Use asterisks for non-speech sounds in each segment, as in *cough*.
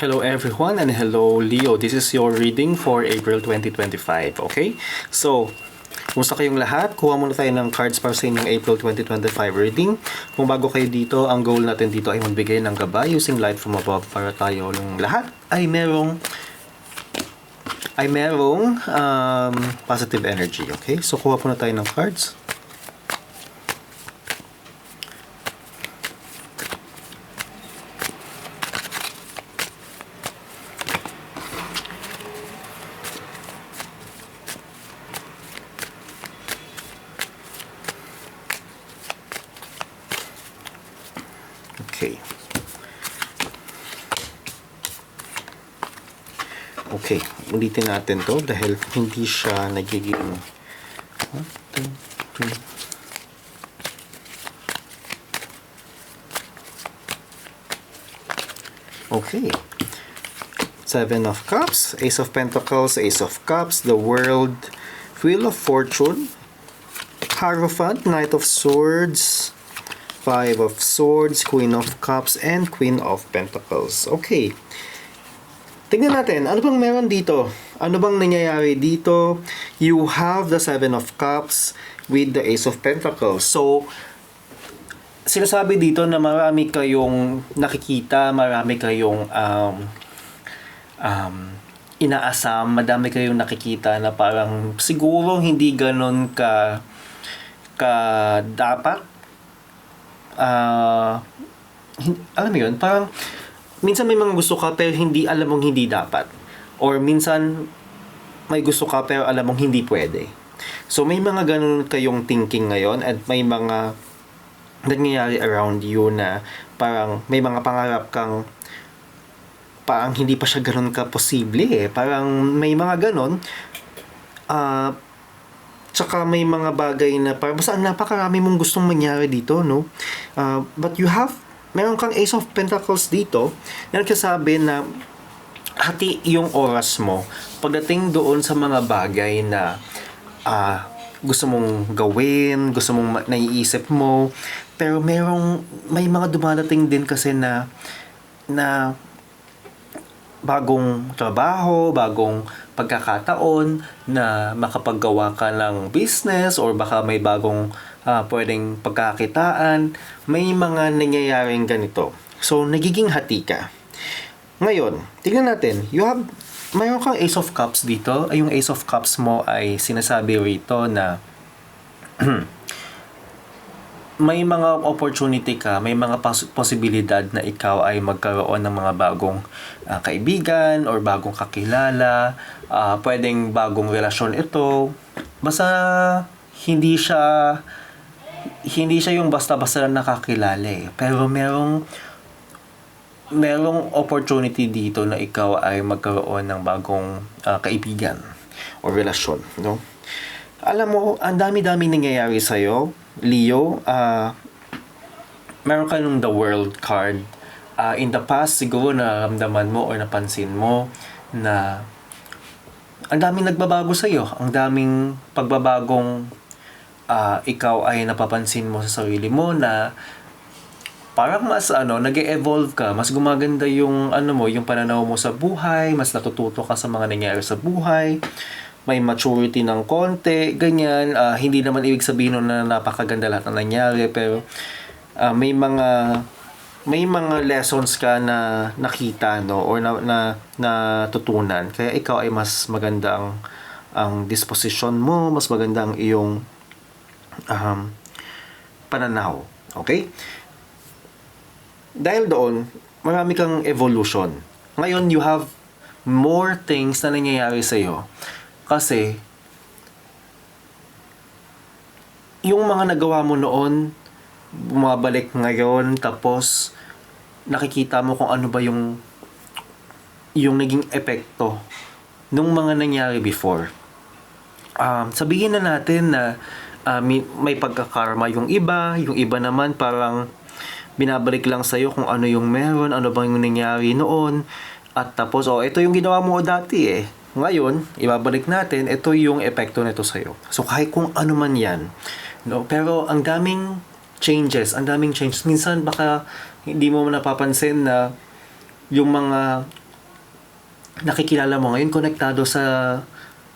Hello everyone and hello Leo. This is your reading for April 2025. Okay? So, Kumusta kayong lahat? Kuha muna tayo ng cards para sa inyong April 2025 reading. Kung bago kayo dito, ang goal natin dito ay magbigay ng gabay using light from above para tayo ng lahat ay merong ay merong um, positive energy. Okay? So, kuha muna tayo ng cards. Okay. Okay, ulitin natin to dahil hindi siya nagiging. Okay. Seven of Cups, Ace of Pentacles, Ace of Cups, the World, Wheel of Fortune, Hierophant, Knight of Swords, Five of Swords, Queen of Cups, and Queen of Pentacles. Okay. Tingnan natin, ano bang meron dito? Ano bang nangyayari dito? You have the Seven of Cups with the Ace of Pentacles. So, sinasabi dito na marami kayong nakikita, marami kayong um, um, inaasam, madami kayong nakikita na parang siguro hindi ganon ka ka dapat hin- alam mo yun, parang minsan may mga gusto ka pero hindi alam mong hindi dapat. Or minsan may gusto ka pero alam mong hindi pwede. So may mga ganun kayong thinking ngayon at may mga nangyayari around you na parang may mga pangarap kang parang hindi pa siya ganun ka posible eh. Parang may mga ganun. Ah, tsaka may mga bagay na parang basta napakarami mong gustong mangyari dito, no? Ah, but you have, meron kang Ace of Pentacles dito na nagsasabi na hati yung oras mo pagdating doon sa mga bagay na ah, gusto mong gawin, gusto mong naiisip mo, pero merong, may mga dumadating din kasi na, na bagong trabaho, bagong pagkakataon na makapaggawa ka ng business or baka may bagong ah, pwedeng pagkakitaan, may mga nangyayaring ganito. So, nagiging hati ka. Ngayon, tignan natin. You have, mayroon kang Ace of Cups dito. Ay, yung Ace of Cups mo ay sinasabi rito na *clears throat* may mga opportunity ka, may mga pos- posibilidad na ikaw ay magkaroon ng mga bagong ah, kaibigan or bagong kakilala, ah, pwedeng bagong relasyon ito. Basta hindi siya hindi siya yung basta-basta lang nakakilala eh. Pero merong merong opportunity dito na ikaw ay magkaroon ng bagong ah, kaibigan o relasyon, no? Alam mo, ang dami-dami nangyayari sa'yo, Leo. ah meron ka nung The World card. Ah, in the past, siguro naramdaman mo or napansin mo na ang daming nagbabago sa'yo. Ang daming pagbabagong ah, ikaw ay napapansin mo sa sarili mo na parang mas ano, nag-evolve ka, mas gumaganda yung ano mo, yung pananaw mo sa buhay, mas natututo ka sa mga nangyayari sa buhay, may maturity ng konti, ganyan. Ah, hindi naman ibig sabihin na napakaganda lahat ng nangyari, pero ah, may mga may mga lessons ka na nakita no or na, na natutunan kaya ikaw ay mas maganda ang ang disposition mo mas maganda ang iyong um, pananaw okay dahil doon, marami kang evolution. Ngayon, you have more things na nangyayari sa'yo. Kasi, yung mga nagawa mo noon, bumabalik ngayon, tapos, nakikita mo kung ano ba yung yung naging epekto nung mga nangyari before. Um, sabihin na natin na ah, may, may pagkakarma yung iba, yung iba naman parang binabalik lang sa'yo kung ano yung meron, ano bang yung nangyari noon. At tapos, oh, ito yung ginawa mo dati eh. Ngayon, ibabalik natin, ito yung epekto nito sa'yo. So, kahit kung ano man yan. No? Pero, ang daming changes, ang daming changes. Minsan, baka hindi mo napapansin na yung mga nakikilala mo ngayon konektado sa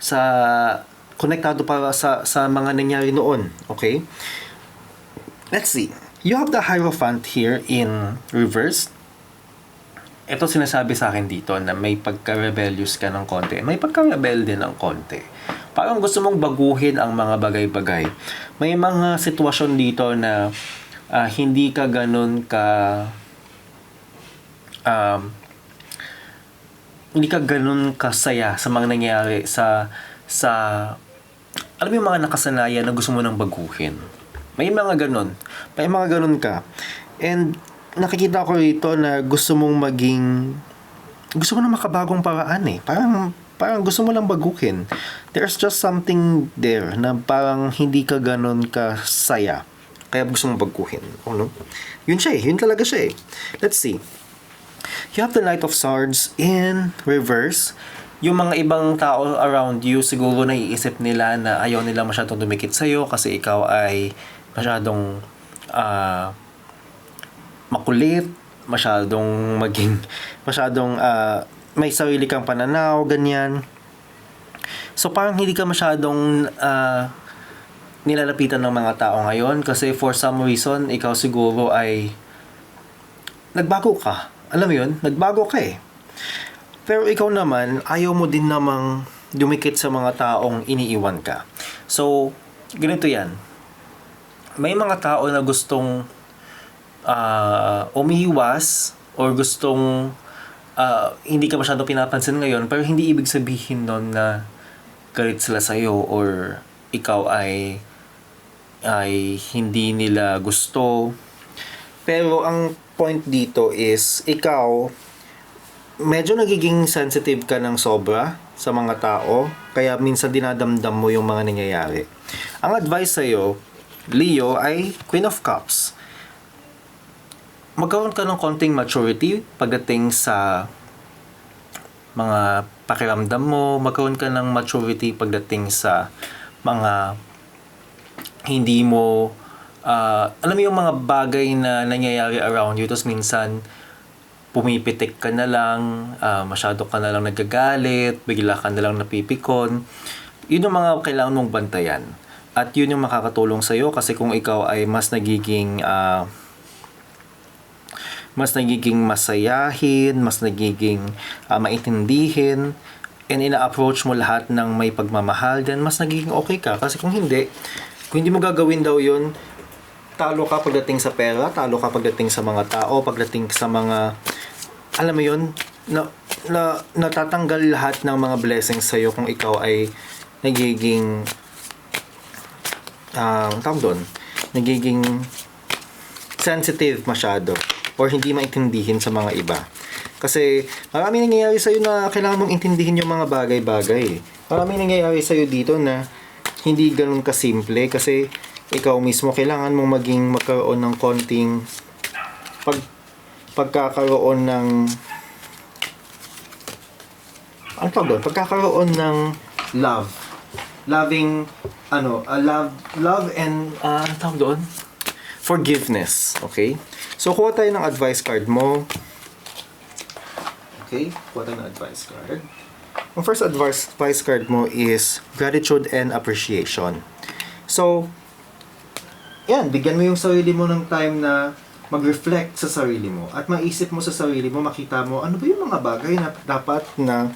sa konektado para sa sa mga nangyari noon, okay? Let's see. You have the Hierophant here in reverse. Ito sinasabi sa akin dito na may pagka-rebellious ka ng konti. May pagka-rebel din ng konti. Parang gusto mong baguhin ang mga bagay-bagay. May mga sitwasyon dito na ah, hindi ka ganun ka um, hindi ka ganun kasaya sa mga nangyayari sa sa alam mo yung mga nakasanayan na gusto mo nang baguhin. May mga ganun. May mga ganun ka. And nakikita ko rito na gusto mong maging gusto mo na makabagong paraan eh. Parang parang gusto mo lang baguhin. There's just something there na parang hindi ka ganun kasaya. Kaya gusto mong baguhin. Ano? Yun siya eh. Yun talaga siya eh. Let's see. You have the Knight of Swords in reverse. Yung mga ibang tao around you, siguro naiisip nila na ayaw nila masyadong dumikit sa'yo kasi ikaw ay masyadong ah, makulit, masyadong maging, masyadong ah, may sarili kang pananaw, ganyan. So parang hindi ka masyadong ah, nilalapitan ng mga tao ngayon kasi for some reason, ikaw siguro ay nagbago ka. Alam mo yun? Nagbago ka eh. Pero ikaw naman, ayaw mo din namang dumikit sa mga taong iniiwan ka. So, ganito yan. May mga tao na gustong ah, umiiwas or gustong ah, hindi ka masyadong pinapansin ngayon pero hindi ibig sabihin nun na galit sila sa'yo or ikaw ay ay hindi nila gusto. Pero ang point dito is ikaw medyo nagiging sensitive ka ng sobra sa mga tao kaya minsan dinadamdam mo yung mga nangyayari. Ang advice sa'yo, Leo, ay Queen of Cups. Magkaroon ka ng konting maturity pagdating sa mga pakiramdam mo, magkaroon ka ng maturity pagdating sa mga hindi mo ah, alam mo yung mga bagay na nangyayari around you tapos minsan pumipitik ka na lang, ah, masyado ka na lang nagagalit, bigla ka na lang napipikon. Yun yung mga kailangan mong bantayan. At yun yung makakatulong sa'yo kasi kung ikaw ay mas nagiging ah, mas nagiging masayahin, mas nagiging ah, maintindihin, and ina-approach mo lahat ng may pagmamahal, then mas nagiging okay ka. Kasi kung hindi, kung hindi mo gagawin daw yun, talo ka pagdating sa pera, talo ka pagdating sa mga tao, pagdating sa mga, alam mo yun, na, na, natatanggal lahat ng mga blessings sa'yo kung ikaw ay nagiging, ah, tawag doon, nagiging sensitive masyado or hindi maintindihin sa mga iba. Kasi marami nangyayari sa'yo na kailangan mong intindihin yung mga bagay-bagay. Marami nangyayari sa'yo dito na hindi ganun kasimple kasi ikaw mismo kailangan mong maging magkaroon ng konting pag pagkakaroon ng ano tawag doon? Pagkakaroon ng love. Loving, ano, uh, love, love and, uh, ano tawag doon? Forgiveness. Okay? So, kuha tayo ng advice card mo. Okay? Kuha tayo ng advice card. Ang first advice, advice card mo is gratitude and appreciation. So, yan, bigyan mo yung sarili mo ng time na mag-reflect sa sarili mo at maisip mo sa sarili mo, makita mo ano ba yung mga bagay na dapat na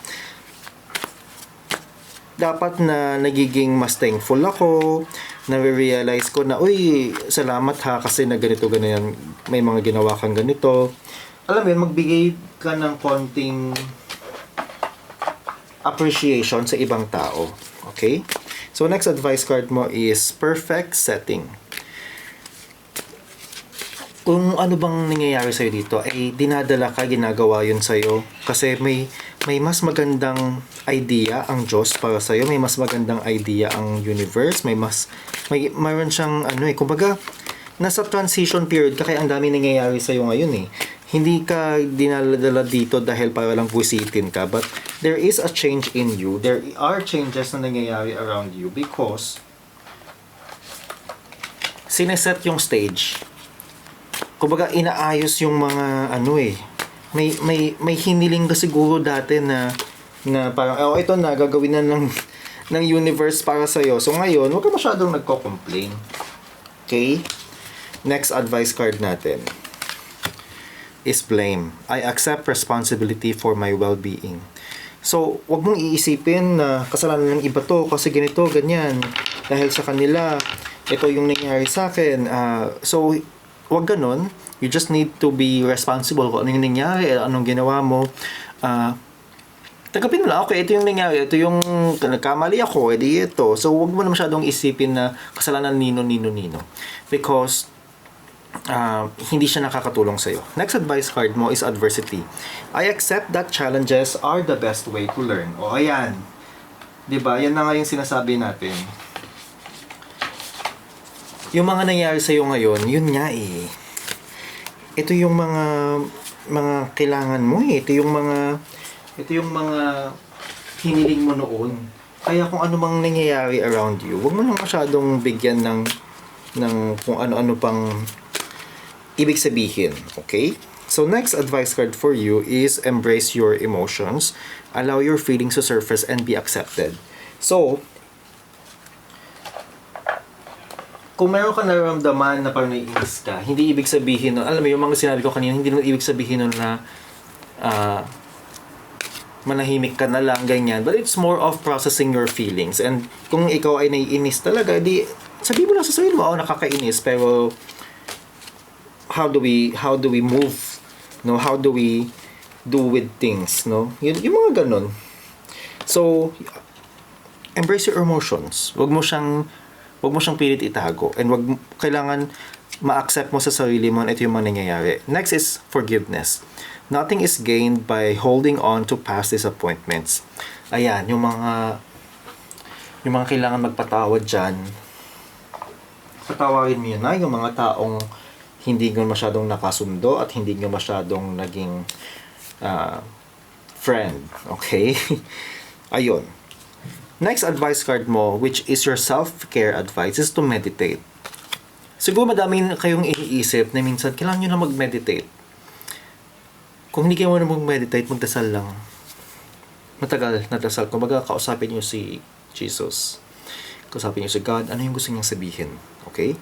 dapat na nagiging mas thankful ako, na-realize ko na, uy, salamat ha kasi na ganito, ganyan, may mga ginawa kang ganito. Alam mo yun, magbigay ka ng konting appreciation sa ibang tao. Okay? So, next advice card mo is perfect setting kung ano bang nangyayari sa'yo dito, ay dinadala ka, ginagawa yun sa'yo. Kasi may, may mas magandang idea ang Diyos para sa'yo. May mas magandang idea ang universe. May mas, may, mayroon siyang, ano eh, kumbaga, nasa transition period ka, kaya ang dami nangyayari sa'yo ngayon eh. Hindi ka dinadala dito dahil para lang busitin ka. But there is a change in you. There are changes na nangyayari around you because sineset yung stage kumbaga inaayos yung mga ano eh may may may hiniling ka siguro dati na na parang, oh, ito na, gagawin na ng, *laughs* ng universe para sa'yo. So ngayon, huwag ka masyadong nagko-complain. Okay? Next advice card natin is blame. I accept responsibility for my well-being. So, wag mong iisipin na kasalanan ng iba to kasi ganito, ganyan. Dahil sa kanila, ito yung nangyari sa akin. Ah, so, wag ganon. You just need to be responsible kung ano yung nangyari, anong ginawa mo. Ah, Tagapin mo lang, okay, ito yung nangyari, ito yung nagkamali ako, edi ito. So, wag mo na masyadong isipin na kasalanan nino, nino, nino. Because, uh, hindi siya nakakatulong sa'yo. Next advice card mo is adversity. I accept that challenges are the best way to learn. O, ayan. 'Di ba Yan na nga yung sinasabi natin. Yung mga nangyari sa'yo ngayon, yun nga eh. Ito yung mga mga kailangan mo eh. Ito yung mga ito yung mga hiniling mo noon. Kaya kung ano mang nangyayari around you, huwag mo lang masyadong bigyan ng ng kung ano-ano pang ibig sabihin. Okay? So next advice card for you is embrace your emotions, allow your feelings to surface and be accepted. So, kung meron ka nararamdaman na parang naiinis ka, hindi ibig sabihin nun, alam mo yung mga sinabi ko kanina, hindi naman ibig sabihin nun na ah, manahimik ka na lang, ganyan. But it's more of processing your feelings. And kung ikaw ay naiinis talaga, di, sabi mo lang sa sarili mo, oh, nakakainis, pero how do we, how do we move, no? How do we do with things, no? Yun, yung mga ganun. So, embrace your emotions. Huwag mo siyang, huwag mo siyang pilit itago. And wag, kailangan ma-accept mo sa sarili mo ito yung mga nangyayari. Next is forgiveness. Nothing is gained by holding on to past disappointments. Ayan, yung mga yung mga kailangan magpatawad dyan, patawarin mo yun na yung mga taong hindi nyo masyadong nakasundo at hindi nyo masyadong naging ah, friend. Okay? *laughs* Ayun. Next advice card mo, which is your self-care advice, is to meditate. Siguro madami kayong iniisip na minsan kailangan nyo na mag-meditate. Kung hindi kayo na mag-meditate, magdasal lang. Matagal na dasal. Kumbaga, kausapin nyo si Jesus. Kausapin nyo si God. Ano yung gusto niyang sabihin? Okay?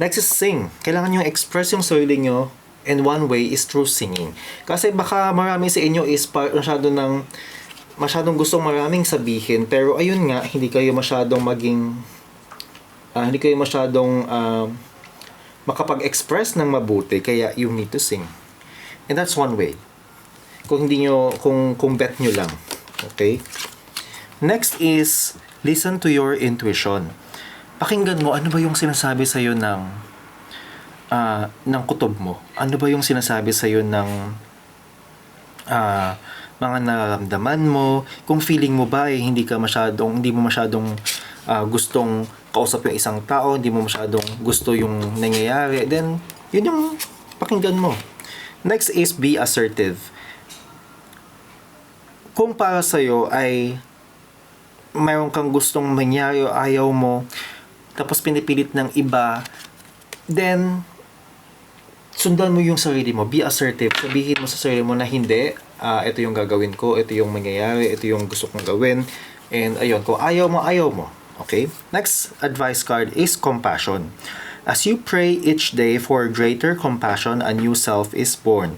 Next is sing. Kailangan nyo express yung sarili nyo and one way is through singing. Kasi baka marami sa inyo is par- masyado ng masyadong gustong maraming sabihin pero ayun nga hindi kayo masyadong maging ah, hindi kayo masyadong ah, makapag-express ng mabuti kaya you need to sing. And that's one way. Kung hindi nyo, kung, kung bet nyo lang. Okay? Next is, listen to your intuition. Pakinggan mo, ano ba yung sinasabi sa'yo ng, ah, ng kutob mo? Ano ba yung sinasabi sa'yo ng, ah, mga nararamdaman mo? Kung feeling mo ba, eh, hindi ka masyadong, hindi mo masyadong ah, gustong kausap yung isang tao, hindi mo masyadong gusto yung nangyayari, then, yun yung pakinggan mo. Next is be assertive. Kung para sa'yo ay mayroon kang gustong mangyari o ayaw mo, tapos pinipilit ng iba, then sundan mo yung sarili mo. Be assertive. Sabihin mo sa sarili mo na hindi, ah, ito yung gagawin ko, ito yung mangyayari, ito yung gusto kong gawin. And ayun, kung ayaw mo, ayaw mo. Okay? Next advice card is compassion. As you pray each day for greater compassion, a new self is born,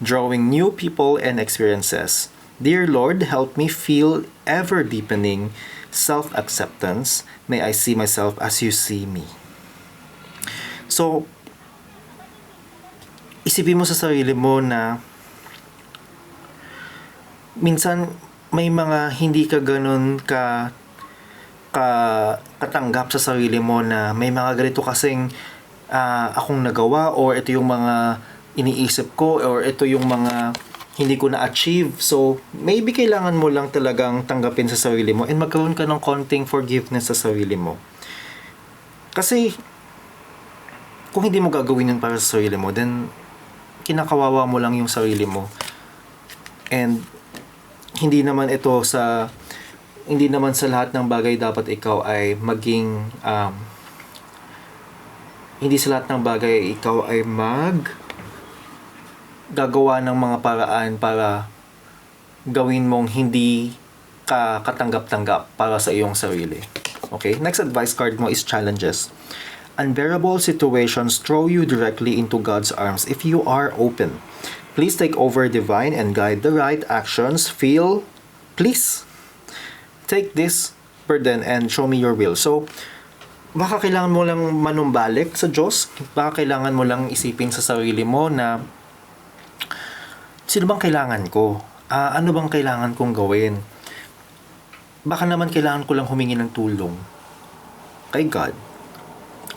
drawing new people and experiences. Dear Lord, help me feel ever deepening self acceptance. May I see myself as you see me. So, isipin mo sa sarili mo na minsan may mga hindi ka ganun ka ka katanggap sa sarili mo na may mga ganito kasing ah, akong nagawa or ito yung mga iniisip ko or ito yung mga hindi ko na-achieve. So, maybe kailangan mo lang talagang tanggapin sa sarili mo and magkaroon ka ng konting forgiveness sa sarili mo. Kasi, kung hindi mo gagawin yun para sa sarili mo, then kinakawawa mo lang yung sarili mo. And hindi naman ito sa hindi naman sa lahat ng bagay dapat ikaw ay maging um, hindi sa lahat ng bagay ikaw ay mag gagawa ng mga paraan para gawin mong hindi ka katanggap-tanggap para sa iyong sarili. Okay? Next advice card mo is challenges. Unbearable situations throw you directly into God's arms if you are open. Please take over divine and guide the right actions. Feel, please, take this burden and show me your will. So, baka kailangan mo lang manumbalik sa Diyos. Baka kailangan mo lang isipin sa sarili mo na sino bang kailangan ko? Ah, ano bang kailangan kong gawin? Baka naman kailangan ko lang humingi ng tulong kay God.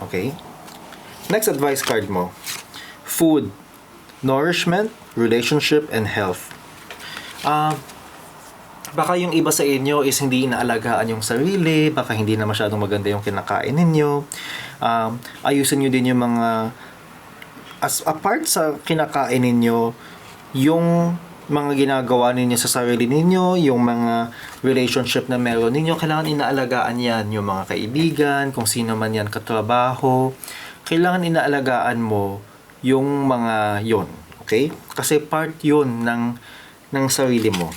Okay? Next advice card mo. Food, nourishment, relationship, and health. Ah, baka yung iba sa inyo is hindi inaalagaan yung sarili, baka hindi na masyadong maganda yung kinakain ninyo. Um, ayusin nyo din yung mga as apart sa kinakain ninyo, yung mga ginagawa ninyo sa sarili ninyo, yung mga relationship na meron ninyo, kailangan inaalagaan yan. Yung mga kaibigan, kung sino man yan katrabaho, kailangan inaalagaan mo yung mga yon Okay? Kasi part yun ng, ng sarili mo.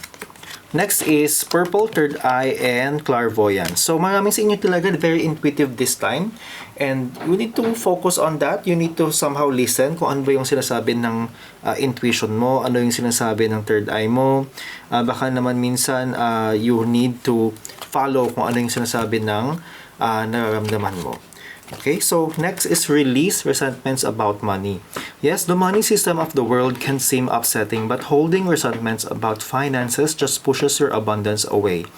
Next is purple, third eye, and clairvoyance. So maraming sa inyo talaga very intuitive this time. And you need to focus on that. You need to somehow listen kung ano ba yung sinasabi ng uh, intuition mo, ano yung sinasabi ng third eye mo. Uh, baka naman minsan uh, you need to follow kung ano yung sinasabi ng uh, nararamdaman mo. Okay, so next is release resentments about money. Yes, the money system of the world can seem upsetting, but holding resentments about finances just pushes your abundance away.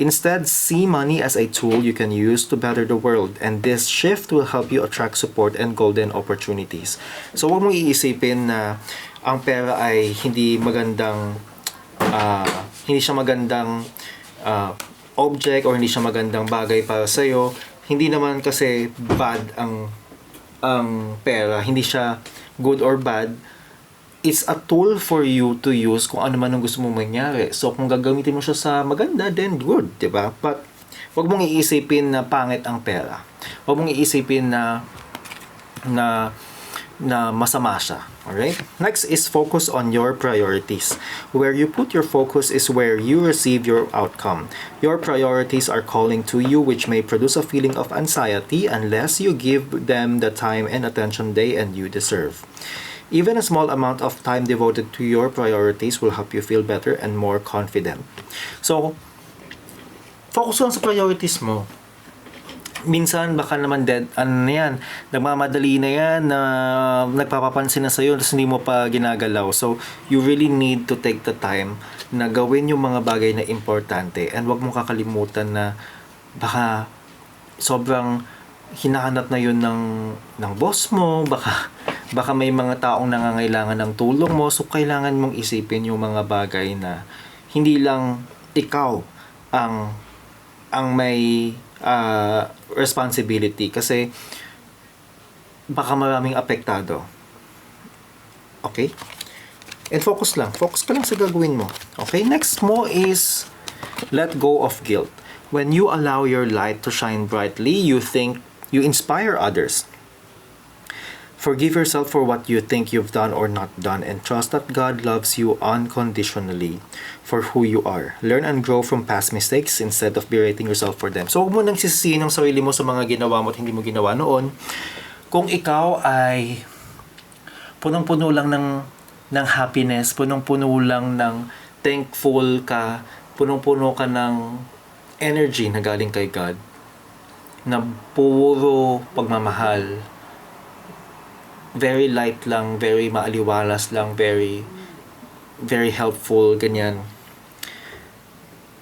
Instead, see money as a tool you can use to better the world, and this shift will help you attract support and golden opportunities. So, huwag mong iisipin na ang pera ay hindi magandang, ah, hindi siya magandang ah, object or hindi siya magandang bagay para sa'yo. Hindi naman kasi bad ang ang pera, hindi siya good or bad. It's a tool for you to use kung ano man ang gusto mong mangyari. So, kung gagamitin mo siya sa maganda, then good, di ba? But, wag mong iisipin na pangit ang pera. Wag mong iisipin na na na masama siya. Alright? Next is focus on your priorities. Where you put your focus is where you receive your outcome. Your priorities are calling to you, which may produce a feeling of anxiety unless you give them the time and attention they and you deserve. Even a small amount of time devoted to your priorities will help you feel better and more confident. So, focus on sa priorities mo minsan baka naman dead ano na yan nagmamadali na yan na nagpapapansin na sa'yo tapos hindi mo pa ginagalaw. So you really need to take the time na gawin yung mga bagay na importante. And wag mong kakalimutan na baka sobrang hinahanap na yun ng ng boss mo baka baka may mga taong nangangailangan ng tulong mo. So kailangan mong isipin yung mga bagay na hindi lang ikaw ang ang may uh, responsibility kasi baka maraming apektado. Okay? And focus lang. Focus ka lang sa gagawin mo. Okay? Next mo is let go of guilt. When you allow your light to shine brightly, you think you inspire others. Forgive yourself for what you think you've done or not done and trust that God loves you unconditionally for who you are. Learn and grow from past mistakes instead of berating yourself for them. So huwag mo nang sisisihin ang sarili mo sa mga ginawa mo at hindi mo ginawa noon. Kung ikaw ay punong-puno lang ng ng happiness, punong-puno lang ng thankful ka, punong-puno ka ng energy na galing kay God, na puro pagmamahal, very light lang, very maaliwalas lang, very very helpful, ganyan.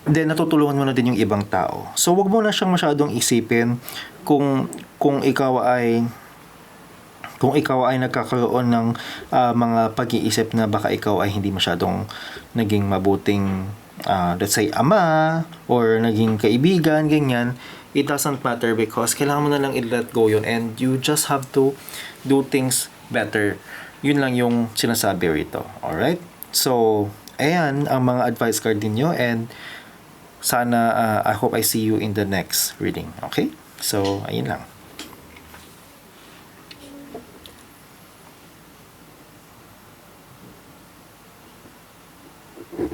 Then natutulungan mo na din yung ibang tao. So wag mo na siyang masyadong isipin kung kung ikaw ay kung ikaw ay nagkakaroon ng uh, mga pag-iisip na baka ikaw ay hindi masyadong naging mabuting uh, let's say ama or naging kaibigan ganyan it doesn't matter because kailangan mo na lang i-let go yun and you just have to do things better. Yun lang yung sinasabi rito. Alright? So, ayan ang mga advice card ninyo and sana uh, I hope I see you in the next reading. Okay? So, ayun lang.